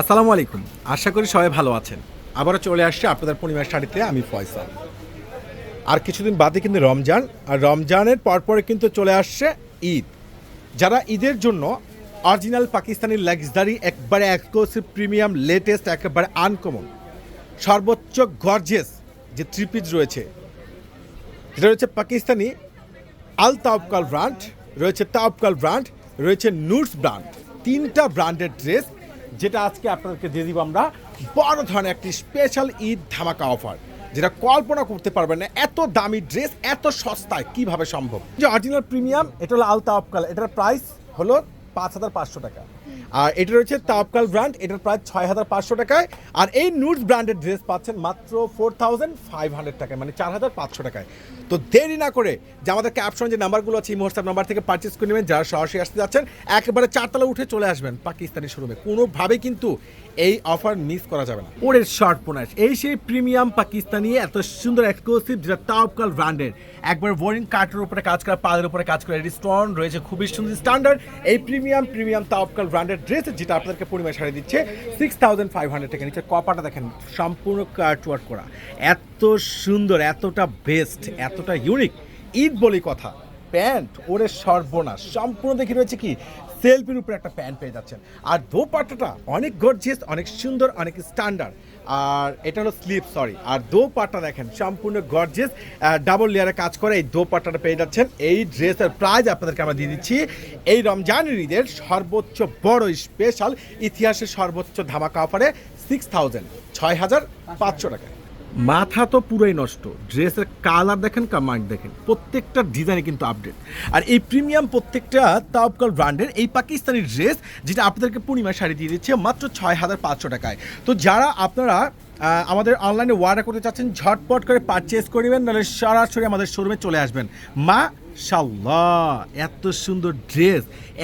আসসালামু আলাইকুম। আশা করি সবাই ভালো আছেন। আবারও চলে আসছে আপনাদের পরিবার শাড়িতে, আমি ফয়সাল। আর কিছুদিন বাদে কিন্তু রমজান, আর রমজানের পরপরে কিন্তু চলে আসছে ঈদ। যারা ঈদের জন্য অরিজিনাল পাকিস্তানি লাক্সারি, একবারে এক্সক্লুসিভ প্রিমিয়াম লেটেস্ট একেবারে আনকমন সর্বোচ্চ গর্জেস যে থ্রি পিস রয়েছে যেটা রয়েছে পাকিস্তানি আল তাওবকাল ব্র্যান্ড রয়েছে তাওবকাল ব্র্যান্ড রয়েছে নুটস ব্র্যান্ড তিনটা ব্র্যান্ডের ড্রেস যেটা আজকে আপনাদেরকে দিয়ে দিব আমরা বড় ধরনের একটি স্পেশাল ঈদ ধামাকা অফার যেটা কল্পনা করতে পারবেন না এত দামি ড্রেস এত সস্তায় কীভাবে সম্ভব। যে অরিজিনাল প্রিমিয়াম এটা হলো আলতা অফকাল এটার প্রাইস হলো পাঁচ হাজার পাঁচশো টাকা। আর এটা রয়েছে তাপকাল ব্র্যান্ড এটার প্রায় ছয় হাজার পাঁচশো টাকায়। আর এই নুডস ব্র্যান্ডের ড্রেস পাচ্ছেন মাত্র ফোর থাউজেন্ড ফাইভ হান্ড্রেড টাকায় মানে চার হাজার পাঁচশো টাকায়। তো দেরি না করে যে আমাদের ক্যাপশন যে নাম্বারগুলো আছে, এই হোয়াটসঅ্যাপ নাম্বার থেকে পারচেস করে নেবেন, যারা সরাসরি আসতে যাচ্ছেন, একেবারে চারতলা উঠে চলে আসবেন পাকিস্তানি শোরুমে কোনোভাবে কিন্তু এই অফার মিস করা যাবে না। ওরের শর্ট পোনাস এই সেই প্রিমিয়াম পাকিস্তানি, এত সুন্দর এক্সক্লুসিভ যেটা তাপকাল ব্র্যান্ডের একবার বোরিং কাঠের উপরে কাজ করা, পাদের উপরে কাজ করা, এটি স্টোন রয়েছে খুবই সুন্দর স্ট্যান্ডার্ড এই প্রিমিয়াম প্রিমিয়াম তাওবকাল ব্র্যান্ডের ড্রেস যেটা আপনাদেরকে পরিমাণ সারিয়ে দিচ্ছে সিক্স থাউজেন্ড ফাইভ হান্ড্রেড টাকা। নিচে কপাটা দেখেন, সম্পূর্ণ কার্টওয়ার্ক করা। এত সুন্দর, এতটা বেস্ট এতটা ইউনিক ঈদ বলি কথা। প্যান্ট, ওরে সর্বনাশ। সম্পূর্ণ দেখে রয়েছে কি, সেলফির উপরে একটা প্যান্ট পেয়ে যাচ্ছেন। আর দোপাট্টাটা অনেক গর্জিয়াস অনেক সুন্দর, অনেক স্ট্যান্ডার্ড আর এটা হলো স্লিপ সরি আর দোপাট্টা দেখেন, সম্পূর্ণ গর্জিয়াস ডাবল লেয়ারে কাজ করে এই দোপাট্টাটা পেয়ে যাচ্ছেন। এই ড্রেসের প্রাইজ আপনাদেরকে আমরা দিয়ে দিচ্ছি, এই রমজানের ঈদের সর্বোচ্চ বড় স্পেশাল ইতিহাসের সর্বোচ্চ ধামাকা অফারে সিক্স থাউজেন্ড ছয় হাজার পাঁচশো টাকায়। মাথা তো পুরাই নষ্ট। ড্রেসের কালার দেখেন কামান্ড দেখেন। প্রত্যেকটা ডিজাইনে কিন্তু আপডেট আর এই প্রিমিয়াম প্রত্যেকটা তাপকাল ব্র্যান্ডের এই পাকিস্তানি ড্রেস যেটা আপনাদেরকে পূর্ণিমা শাড়ি দিয়ে দিচ্ছে, মাত্র ছয় হাজার পাঁচশো টাকায়। তো যারা আপনারা আমাদের অনলাইনে ওয়ার্ডার করতে চাচ্ছেন, ঝটপট করে পারচেস করে নেবেন, নাহলে সরাসরি আমাদের শোরুমে চলে আসবেন। মা শাল্লাহ এত সুন্দর ড্রেস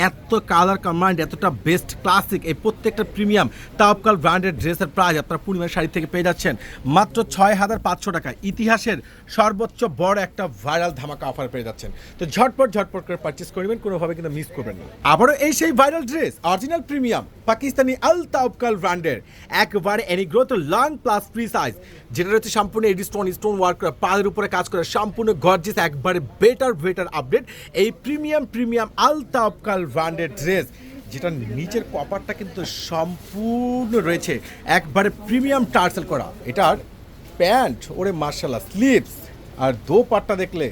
এত কালার কমান্ড এতটা বেস্ট ক্লাসিক এই প্রত্যেকটা প্রিমিয়াম তাওবকাল ব্র্যান্ডের ড্রেসের প্রাইস আপনারা পূর্ণিমার শাড়ি থেকে পেয়ে যাচ্ছেন। মাত্র ছয় হাজার পাঁচশো টাকা ইতিহাসের সর্বোচ্চ বড় একটা ভাইরাল ধামাকা অফার পেয়ে যাচ্ছেন। তো ঝটপট ঝটপট করে পারচেস করবেন কোনোভাবে কিন্তু মিস করবেন না। আবারও এই সেই viral dress original premium Pakistani Al Tawakkal ব্র্যান্ডের একবারে any growth long plus free size যেটা রয়েছে সম্পূর্ণ এডি স্টোন স্টোন ওয়ার্ক করা পালের উপরে কাজ করে, সম্পূর্ণ গর্জিস একবারে বেটার বেটার আপডেট, এই প্রিমিয়াম প্রিমিয়াম আলতা আপকাল ব্র্যান্ডের ড্রেস যেটা নিচের কপারটা কিন্তু সম্পূর্ণ রয়েছে। একবারে প্রিমিয়াম টার্সেল করা। এটার প্যান্ট, ওরে মার্শাল্লাহ স্লিপস আর দোপাট্টা দেখলে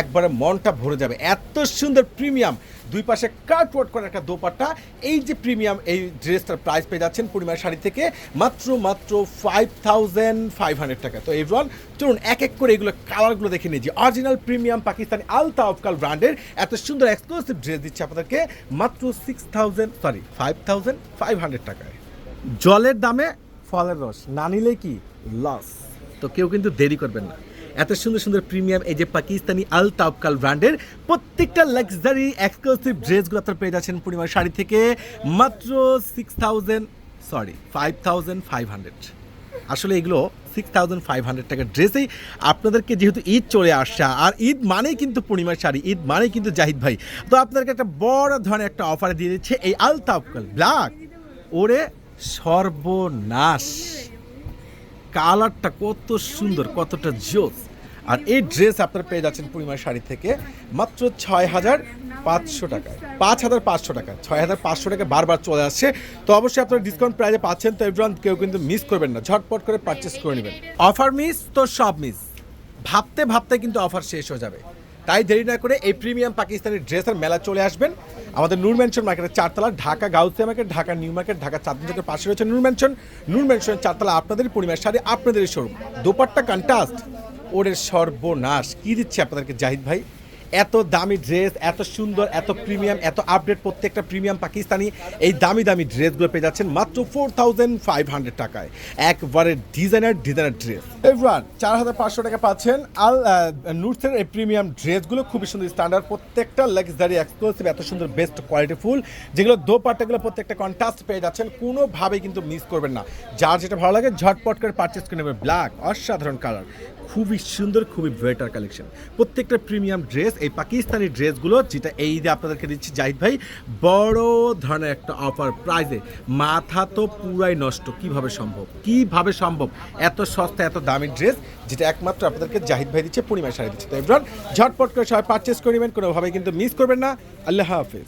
একবারে মনটা ভরে যাবে। এত সুন্দর প্রিমিয়াম। দুই পাশে কাট ওয়ার্ক করা একটা দোপাট্টা। এই যে প্রিমিয়াম, এই ড্রেসটার প্রাইস পেয়ে যাচ্ছেন পরিমাণ শাড়ি থেকে মাত্র মাত্র ফাইভ থাউজেন্ড ফাইভ হান্ড্রেড টাকা। তো এভরিওয়ান চলুন এক এক করে এগুলো কালারগুলো দেখে যে অরিজিনাল প্রিমিয়াম পাকিস্তানি আলতা অফকাল ব্র্যান্ডের এত সুন্দর এক্সক্লুসিভ ড্রেস দিচ্ছে আপনাদেরকে মাত্র six thousand sorry five thousand five hundred টাকায়। জলের দামে ফলের রস, না নিলে কি? লস তো কেউ কিন্তু দেরি করবেন না। এত সুন্দর সুন্দর প্রিমিয়াম, এই যে পাকিস্তানি আল তাবকাল ব্র্যান্ডের প্রত্যেকটা লাক্সারি এক্সক্লুসিভ ড্রেসগুলো আপনারা পেয়ে যাচ্ছেন পরিমাণ শাড়ি থেকে মাত্র six thousand sorry five thousand five hundred আসলে এগুলো সিক্স থাউজেন্ড ফাইভ হান্ড্রেড টাকার ড্রেসেই আপনাদেরকে যেহেতু ঈদ চলে আসছে, আর ঈদ মানেই কিন্তু পূর্ণিমার শাড়ি, ঈদ মানেই কিন্তু জাহিদ ভাই। তো আপনাদেরকে একটা বড় ধরনের একটা অফার দিয়ে দিচ্ছে, এই আল তাবকাল ব্ল্যাক। ওরে সর্বনাশ। কালারটা কত সুন্দর, কতটা জোস। আর এই ড্রেস আপনারা পেয়ে যাচ্ছেন পূর্ণিমার শাড়ি থেকে মাত্র ছয় হাজার পাঁচশো টাকায়। পাঁচ হাজার পাঁচশো টাকা ছয় হাজার পাঁচশো টাকা বারবার চলে আসছে। তো অবশ্যই আপনারা ডিসকাউন্ট প্রাইজে পাচ্ছেন। তো এভরান কেউ কিন্তু মিস করবেন না। ঝটপট করে পারচেস করে নেবেন। অফার মিস তো সব মিস ভাবতে ভাবতে কিন্তু অফার শেষ হয়ে যাবে। তাই দেরি না করে এই প্রিমিয়াম পাকিস্তানি ড্রেসের মেলা চলে আসবেন। আমাদের নূর মেনশন মার্কেটের চারতলা, Dhaka Gausia market, Dhaka new market, Dhaka চাঁদ চকের পাশে রয়েছে নূর মেনশন নূর মেনশনের চারতলা আপনাদের পরিমাণ শাড়ি আপনাদেরই শোরুম দোপাট্টা কন্টাস্ট ওরের সর্বনাশ। কী দিচ্ছে আপনাদেরকে জাহিদ ভাই? এত দামি ড্রেস এত সুন্দর, এত প্রিমিয়াম এত আপডেট প্রত্যেকটা প্রিমিয়াম পাকিস্তানি এই দামি দামি ড্রেসগুলো পেয়ে যাচ্ছেন মাত্র ফোর থাউজেন্ড ফাইভ হান্ড্রেড টাকায়। একবারে ডিজাইনার ডিজাইনার ড্রেস এভরান, চার হাজার পাঁচশো টাকা পাচ্ছেন। আল নুটসের এই প্রিমিয়াম ড্রেসগুলো খুবই সুন্দর স্ট্যান্ডার্ড প্রত্যেকটা লাক্সারি এক্সক্লুসিভ এত সুন্দর বেস্ট কোয়ালিটি ফুল যেগুলো দোপাট্টাগুলো প্রত্যেকটা কন্ট্রাস্ট পেয়ে যাচ্ছেন। কোনোভাবেই কিন্তু মিস করবেন না। যার যেটা ভালো লাগে, ঝটপট করে পারচেস করে নেবে ব্ল্যাক অসাধারণ কালার খুবই সুন্দর, খুবই বেটার কালেকশন প্রত্যেকটা প্রিমিয়াম ড্রেস এই পাকিস্তানি ড্রেসগুলো যেটা এই ঈদে আপনাদেরকে দিচ্ছি, জাহিদ ভাই, বড় ধরনের একটা অফার প্রাইজে মাথা তো পুরাই নষ্ট, কীভাবে সম্ভব? কীভাবে সম্ভব? এত সস্তা, এত দামি ড্রেস যেটা একমাত্র আপনাদেরকে জাহিদ ভাই দিচ্ছে পূর্ণিমা শাড়ি দিচ্ছে। তো এবার ঝটপট করে সবাই পারচেস করে নেবেন, কোনোভাবে কিন্তু মিস করবেন না। আল্লাহ হাফেজ।